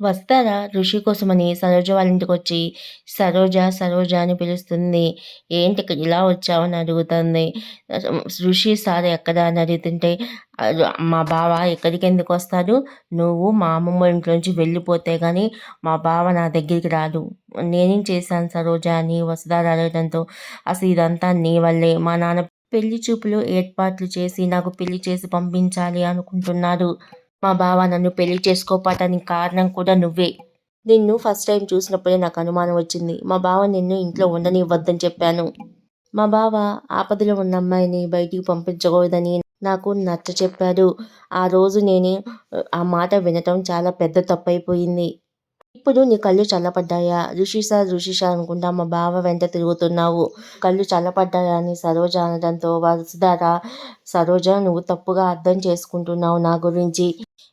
వస్తారా? ఋషి కోసమని సరోజ వాళ్ళ ఇంటికొచ్చి సరోజ సరోజ అని పిలుస్తుంది. ఏంటి ఇలా వచ్చావని అడుగుతుంది. ఋషి సార్ ఎక్కడ అని అడుగుతుంటే మా బావ ఎక్కడికి ఎందుకు వస్తాడు? నువ్వు మా అమ్మమ్మ ఇంట్లోంచి వెళ్ళిపోతే కానీ మా బావ నా దగ్గరికి రాడు. నేనేం చేశాను సరోజ అని వసుధార అడగడంతో అసలు ఇదంతా నీ వల్లే. మా నాన్న పెళ్ళి చూపులు ఏర్పాట్లు చేసి నాకు పెళ్ళి చేసి పంపించాలి అనుకుంటున్నారు మా బావ నన్ను పెళ్ళి చేసుకోపోవటానికి కారణం కూడా నువ్వే. నిన్ను ఫస్ట్ టైం చూసినప్పుడే నాకు అనుమానం వచ్చింది. మా బావ నిన్ను ఇంట్లో ఉండనివ్వద్దని చెప్పాను. మా బావ ఆపదలో ఉన్న అమ్మాయిని బయటికి పంపించకూడదని నాకు నచ్చ చెప్పాడు ఆ రోజు నేను ఆ మాట వినటం చాలా పెద్ద తప్పైపోయింది. ఇప్పుడు నీ కళ్ళు చల్లపడ్డాయా ఋషిషా ఋషిషా అనుకుంటా మా బావ వెంట తిరుగుతున్నావు. కళ్ళు చల్లపడ్డాయా అని సరోజ అనడంతో వసుధార సరోజ నువ్వు తప్పుగా అర్థం చేసుకుంటున్నావు నా గురించి.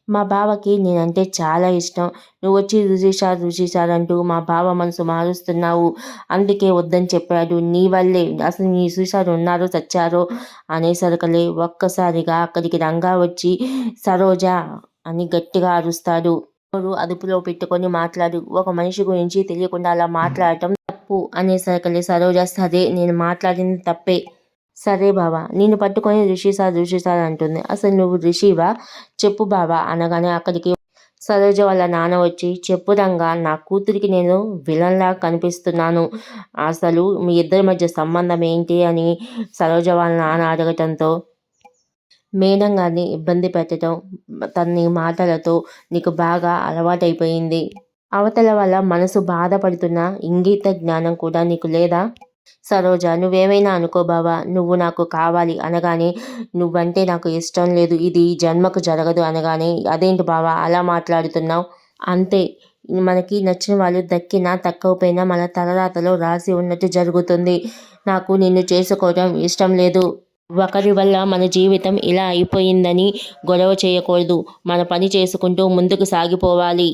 మా బావకి నేనంటే చాలా ఇష్టం. నువ్వు వచ్చి రుచిషా రుచిషా అంటూ మా బావ మనసు మారుస్తున్నావు. అందుకే వద్దని చెప్పాడు. నీ వల్లే. అసలు నీ సుషారు ఉన్నారో చచ్చారో అనేసరికలే ఒక్కసారిగా అక్కడికి రంగా వచ్చి సరోజ అని గట్టిగా అరుస్తాడు. నోరు అదుపులో పెట్టుకొని మాట్లాడు. ఒక మనిషి గురించి తెలియకుండా అలా మాట్లాడటం తప్పు అనేసరికలే సరోజ సరే నేను మాట్లాడింది తప్పే. సరే బావా నేను పట్టుకొని ఋషి సార్ ఋషి సార్ అంటుంది. అసలు నువ్వు ఋషివా చెప్పు బావా అనగానే అక్కడికి సరోజ వాళ్ళ నాన్న వచ్చి చెప్పు రంగా నా కూతురికి నేను విలన్లా కనిపిస్తున్నాను. అసలు మీ ఇద్దరి మధ్య సంబంధం ఏంటి అని సరోజ వాళ్ళ నాన్న అడగటంతో మేడం గారిని ఇబ్బంది పెట్టడం తన్ని మాటలతో నీకు బాగా అలవాటైపోయింది. అవతల వల్ల మనసు బాధపడుతున్న ఇంగిత జ్ఞానం కూడా నీకు లేదా? సరోజ నువ్వేమైనా అనుకో బావా నువ్వు నాకు కావాలి అనగానే నువ్వంటే నాకు ఇష్టం లేదు ఇది జన్మకు జరగదు అనగానే అదేంటి బావా అలా మాట్లాడుతున్నావు? అంతే. మనకి నచ్చిన వాళ్ళు దక్కినా తక్కువపోయినా మన తలరాతలో రాసి ఉన్నట్టు జరుగుతుంది. నాకు నిన్ను చేసుకోవడం ఇష్టం లేదు. ఒకరి వల్ల మన జీవితం ఇలా అయిపోయిందని గొడవ చేయకూడదు. మన పని చేసుకుంటూ ముందుకు సాగిపోవాలి.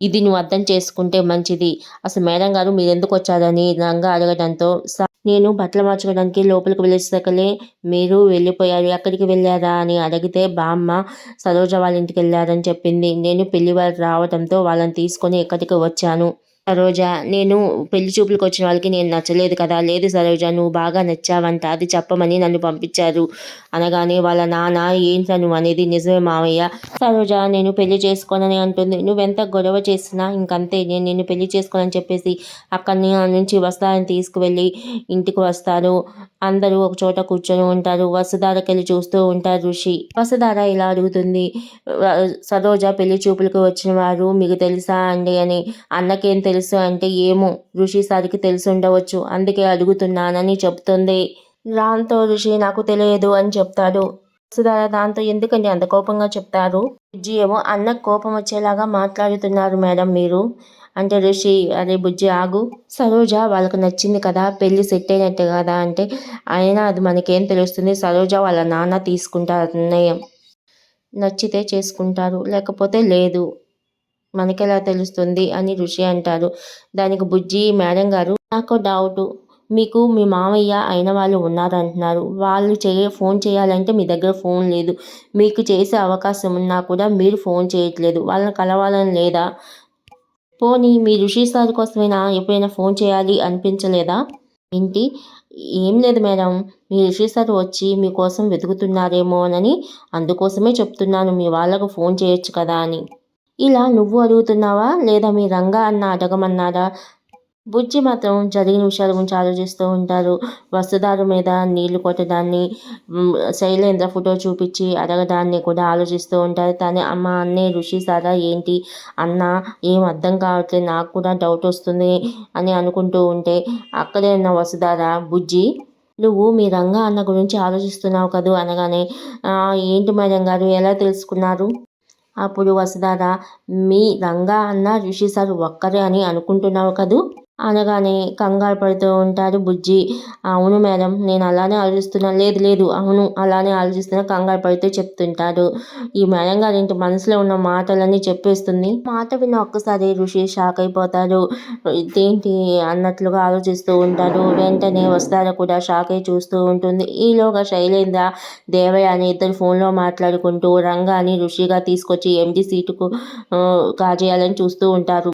ఇది నువ్వు అర్థం చేసుకుంటే మంచిది. అసలు మేడం గారు మీరు ఎందుకు వచ్చారని రంగా అడగడంతో నేను బట్టలు మార్చుకోవడానికి లోపలికి వెళ్ళేసరికలే మీరు వెళ్ళిపోయారు. ఎక్కడికి వెళ్ళారా? అని అడిగితే బామ్మ సరోజ వాళ్ళ ఇంటికి వెళ్ళారని చెప్పింది. నేను పెళ్ళి వారు రావడంతో వాళ్ళని తీసుకొని ఎక్కడికి వచ్చాను. సరోజా నేను పెళ్ళి చూపులకు వచ్చిన వాళ్ళకి నేను నచ్చలేదు కదా. లేదు సరోజా నువ్వు బాగా నచ్చావంట. అది చెప్పమని నన్ను పంపించారు. అనగానే వాళ్ళ నాన్న ఏంటా నువ్వు అనేది నిజమే మావయ్య. సరోజా నేను పెళ్ళి చేసుకోనని అంటుంది. నువ్వెంత గొడవ చేసినా ఇంకంతే. నేను నిన్ను పెళ్ళి చేసుకోనని చెప్పేసి అక్కడి నుంచి వస్తారని తీసుకువెళ్ళి ఇంటికి వస్తారు అందరూ ఒక చోట కూర్చొని ఉంటారు. వసుధారకెళ్ళి చూస్తూ ఉంటారు ఋషి. వసుధార ఇలా అడుగుతుంది సరోజ పెళ్ళి చూపులకు వచ్చిన వారు మీకు తెలుసా అండి? అని. అన్నకేం తెలుసు అంటే ఏమో ఋషి సారికి తెలిసి ఉండవచ్చు. అందుకే అడుగుతున్నానని చెప్తుంది. దాంతో ఋషి నాకు తెలియదు అని చెప్తాడు. వసుధార దాంతో ఎందుకండి అంత కోపంగా చెప్తారు? ఏమో అన్న కోపం వచ్చేలాగా మాట్లాడుతున్నారు మేడం మీరు. అంటే ఋషి అరే బుజ్జి ఆగు. సరోజ వాళ్ళకు నచ్చింది కదా పెళ్ళి సెట్ అయినట్టే కదా అంటే అయినా అది మనకేం తెలుస్తుంది? సరోజ వాళ్ళ నాన్న తీసుకుంటారు నిర్ణయం నచ్చితే చేసుకుంటారు. లేకపోతే లేదు. మనకెలా తెలుస్తుంది? అని ఋషి అంటారు. దానికి బుజ్జి మేడం గారు నాకు డౌట్. మీకు మీ మామయ్య అయిన వాళ్ళు ఉన్నారంటున్నారు. వాళ్ళు చేయ ఫోన్ చేయాలంటే మీ దగ్గర ఫోన్ లేదు. మీకు చేసే అవకాశం ఉన్నా కూడా మీరు ఫోన్ చేయట్లేదు. వాళ్ళని కలవాలని లేదా? పోనీ మీ ఋషి సార్ కోసమైనా? ఎప్పుడైనా ఫోన్ చేయాలి అనిపించలేదా? ఏంటి? ఏం లేదు మేడం. మీ ఋషి సార్ వచ్చి మీకోసం వెతుకుతున్నారేమోనని అందుకోసమే చెప్తున్నాను. మీ వాళ్ళకు ఫోన్ చేయొచ్చు కదా అని. ఇలా నువ్వు అడుగుతున్నావా? లేదా మీ రంగా అన్న అడగమన్నారా? బుజ్జి మాత్రం జరిగిన విషయాల గురించి ఆలోచిస్తూ ఉంటారు. వస్తుదారు మీద నీళ్ళు కొట్టడాన్ని శైలేంద్ర ఫోటో చూపించి అడగడాన్ని కూడా ఆలోచిస్తూ ఉంటారు. తను అమ్మ అన్నే ఋషి సారా ఏంటి? అన్న ఏం అర్థం కావట్లేదు నాకు కూడా డౌట్ వస్తుంది అని అనుకుంటూ ఉంటే అక్కడే ఉన్న వసుధార బుజ్జి నువ్వు మీ రంగా అన్న గురించి ఆలోచిస్తున్నావు కదూ అనగానే ఏంటి మేడం గారు ఎలా తెలుసుకున్నారు? అప్పుడు వసుధార మీ రంగా అన్న ఋషి సార్ ఒక్కరే అని అనుకుంటున్నావు కదూ? అనగానే కంగారు పడుతూ ఉంటారు బుజ్జి. అవును మేడం నేను అలానే ఆలోచిస్తున్నా. లేదు లేదు అవును అలానే ఆలోచిస్తున్నా కంగారు పడుతూ చెప్తుంటారు ఈ మేడం గారింటి మనసులో ఉన్న మాటలన్నీ చెప్పేస్తుంది. మాట విన్న ఒక్కసారి ఋషి షాక్ అయిపోతారు ఇదేంటి అన్నట్లుగా ఆలోచిస్తూ ఉంటారు వెంటనే వస్తారా కూడా షాక్ అయి చూస్తూ ఉంటుంది. ఈలోగా శైలేంద్ర దేవయ్య అని ఇద్దరు ఫోన్లో మాట్లాడుకుంటూ రంగాని ఋషిగా తీసుకొచ్చి ఎండి సీటుకు కాజేయాలని చూస్తూ ఉంటారు.